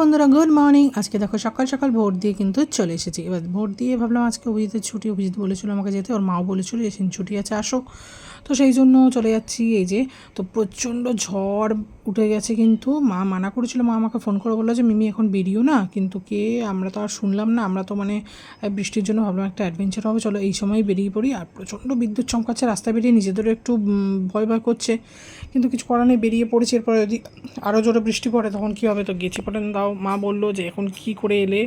বন্ধুরা good morning আজকে দেখো সকাল সকাল ভোট দিয়ে কিন্তু চলে এসেছি। এবার ভোট দিয়ে ভাবলাম আজকে অভিজিতের ছুটি, অভিজিৎ বলেছিল আমাকে যেতে, ওর মাও বলেছিল সেদিন ছুটি আছে, আসো। তো সেই জন্য চলে যাচ্ছি। এই যে, তো প্রচণ্ড ঝড় উঠে গেছে কিন্তু মা মানা করেছিল, মা আমাকে ফোন করে বলল যে, মিমি, এখন বেরিও না। কিন্তু কে, আমরা তো আর শুনলাম না। আমরা তো মানে বৃষ্টির জন্য ভাবলাম একটা অ্যাডভেঞ্চার হবে। চলো এই সময় বেরিয়ে পড়ি আর প্রচণ্ড বিদ্যুৎ চমকাচ্ছে। রাস্তায় বেরিয়ে নিজেদেরও একটু ভয় ভয় করছে। কিন্তু কিছু করার নেই, বেরিয়ে পড়েছে। এরপরে যদি আরও জোরে বৃষ্টি পড়ে, তখন কী হবে? তো গেছি পড়ে। দাও মা বলল যে, এখন কী করে এলে?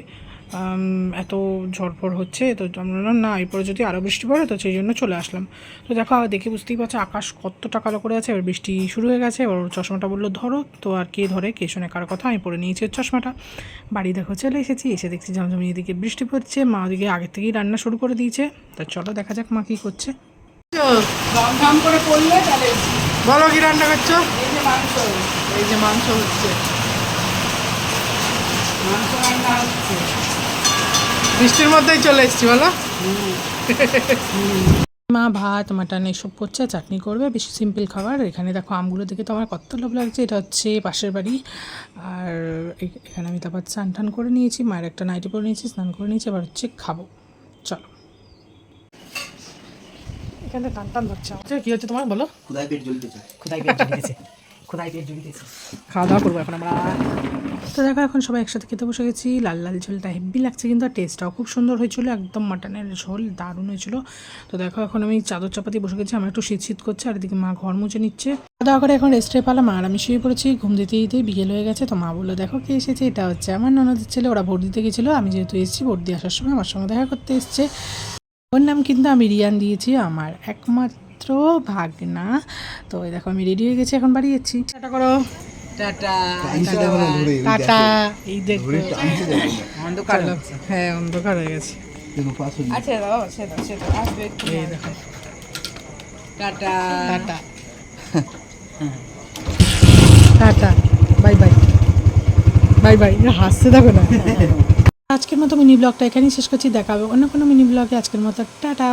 এত ঝড়ফড় হচ্ছে তো আমরা বললাম না এরপরে যদি আরও বৃষ্টি পড়ে তো সেই জন্য চলে আসলাম। তো দেখো দেখে বুঝতেই পারছ আকাশ কতটা কালো করে আছে এবার বৃষ্টি শুরু হয়ে গেছে এবার ওর চশমাটা বলল ধরো তো আর কে ধরে কে শোনে কার কথা আমি পরে নিয়েছি ওর চশমাটা। বাড়ি দেখো চলে এসেছি এসে দেখছি ঝমঝমি এদিকে বৃষ্টি পড়ছে মা ওদিকে আগের থেকেই রান্না শুরু করে দিয়েছে। তা চলো দেখা যাক মা কী করছে। করে তাহলে বলো কি রান্না করছ? এই যে মাংস এই যে মাংস হচ্ছে। মাংস রান্না হচ্ছে। বৃষ্টির মধ্যেই চলে এসছি বলো। মা ভাত মাটন এসব করছে চাটনি করবে বেশি সিম্পল খাবার। এখানে দেখো আমগুলো দেখে তো আমার কত লোভ লাগছে। এটা হচ্ছে পাশের বাড়ি। আর এখানে আমি তারপর চান টান করে নিয়েছি। মায়ের একটা নাইটি পরে নিয়েছি স্নান করে নিয়েছি এবার হচ্ছে খাব। চলো। এখানে টান টান ধরছে। আচ্ছা কী হচ্ছে তোমার? বলো। খুদাই পেট জ্বলতেছে খোদাই পেট জ্বলিতেছে। খাওয়া দাওয়া করব এখন আমরা। তো দেখো, এখন সবাই একসাথে খেতে বসে গেছি। লাল লাল ঝোলটা হেভি লাগছে কিন্তু টেস্টটাও খুব সুন্দর হয়েছিল, একদম মাটনের ঝোল দারুণ হয়েছিল। তো দেখো, এখন আমি চাদর চাপাতি বসে গেছি, আমার একটু শীত শীত করছে, আর এদিকে মা ঘর মুছে নিচ্ছে। খাওয়া দাওয়া করে এখন রেস্টে পেলাম, আর আমি শুয়ে পড়েছি, ঘুম দিতে দিতে বিকেল হয়ে গেছে। তো মা বলল, দেখো কে এসেছে, এটা হচ্ছে আমার ননদের ছেলে, ওরা ভোট দিতে গেছিল, আমি যেহেতু এসেছি ভোট দিয়ে আসার সময় আমার সঙ্গে দেখা করতে এসছে। ওর নাম কিন্তু আমি রিয়ান দিয়েছি, আমার একমাত্র ভাগনা। তো দেখো আমি রেডি হয়ে গেছি এখন বাড়ি যাচ্ছি। টাটা করো। টাটা। টাটা। এই দেখো। অন্ধকার হ্যাঁ অন্ধকার হয়ে গেছে। আচ্ছা দাও সে দাও আসবে এই দেখো। টাটা। টাটা। Tata. Bye bye. Bye bye. হাসতে থাকো না। আজকের মতো মিনি ব্লগটা এখানেই শেষ করছি। দেখা হবে অন্য কোনো মিনি ব্লগে। আজকের মতো টাটা।